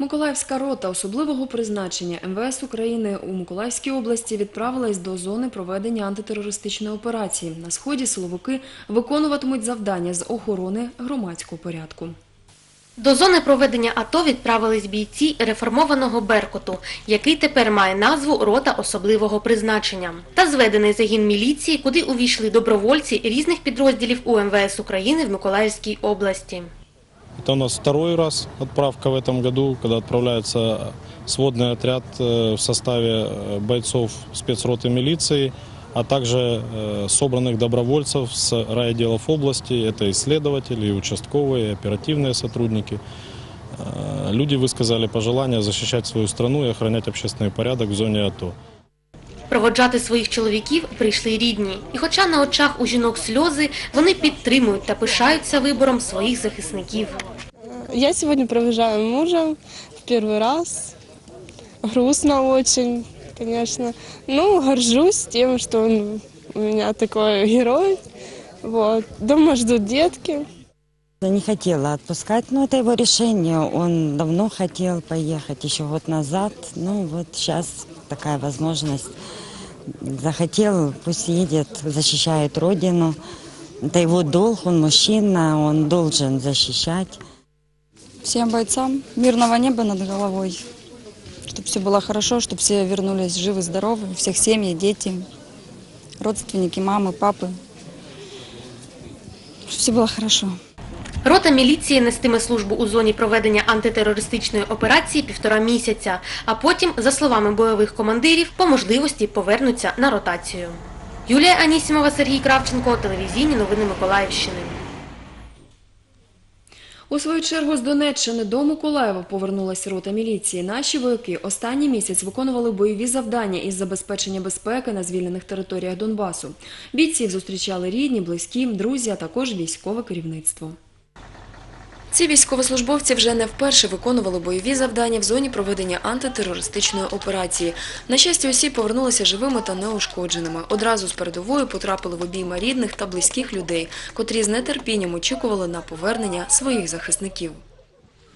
Миколаївська рота особливого призначення МВС України у Миколаївській області відправилась до зони проведення антитерористичної операції. На сході силовики виконуватимуть завдання з охорони громадського порядку. До зони проведення АТО відправились бійці реформованого Беркуту, який тепер має назву Рота особливого призначення, та зведений загін міліції, куди увійшли добровольці різних підрозділів УМВС України в Миколаївській області. Это у нас второй раз отправка в этом году, когда отправляется сводный отряд э, в составе э, бойцов спецроты милиции, а также э, собранных добровольцев с райотделов области. Это исследователи, и участковые, и оперативные сотрудники. Э, Люди высказали пожелание защищать свою страну и охранять общественный порядок в зоне АТО. Проводжати своїх чоловіків прийшли рідні. І хоча на очах у жінок сльози, вони підтримують та пишаються вибором своїх захисників. Я сегодня провожаю мужа в первый раз. Грустно очень, конечно. Ну, горжусь тем, что он у меня такой герой. Вот. Дома ждут детки. Не хотела отпускать, но это его решение. Он давно хотел поехать, еще год назад. Ну вот сейчас такая возможность. Захотел, пусть едет, защищает родину. Это его долг, он мужчина, он должен защищать. всем бойцам мирного неба над головой, чтобы все было хорошо, чтобы все вернулись живы, здоровы, всех семьи, дети, родственники, мамы, папы, чтобы все было хорошо. Рота міліції нестиме службу у зоні проведення антитерористичної операції півтора місяця, а потім, за словами бойових командирів, по можливості повернуться на ротацію. Юлія Анісімова, Сергій Кравченко, телевізійні новини Миколаївщини. У свою чергу з Донеччини до Миколаєва повернулась рота міліції. Наші вояки останній місяць виконували бойові завдання із забезпечення безпеки на звільнених територіях Донбасу. Бійців зустрічали рідні, близькі, друзі, а також військове керівництво. Ці військовослужбовці вже не вперше виконували бойові завдання в зоні проведення антитерористичної операції. На щастя, усі повернулися живими та неушкодженими. Одразу з передової потрапили в обійма рідних та близьких людей, котрі з нетерпінням очікували на повернення своїх захисників.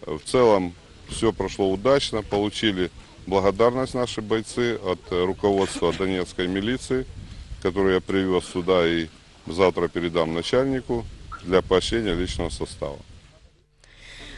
В целом все прошло удачно, получили благодарность наши бойцы от э, руководства Донецкой милиции, которую я привез сюда и завтра передам начальнику для поощрения личного состава.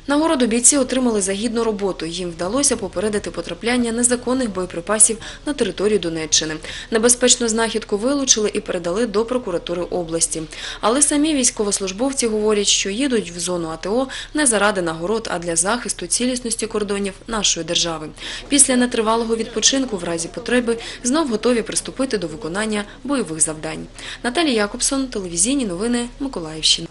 Нагороду бійці отримали за гідну роботу. Їм вдалося попередити потрапляння незаконних боєприпасів на територію Донеччини. Небезпечну знахідку вилучили і передали до прокуратури області. Але самі військовослужбовці говорять, що їдуть в зону АТО не заради нагород, а для захисту цілісності кордонів нашої держави. Після нетривалого відпочинку, в разі потреби, знов готові приступити до виконання бойових завдань. Наталія Якобсон, телевізійні новини Миколаївщини.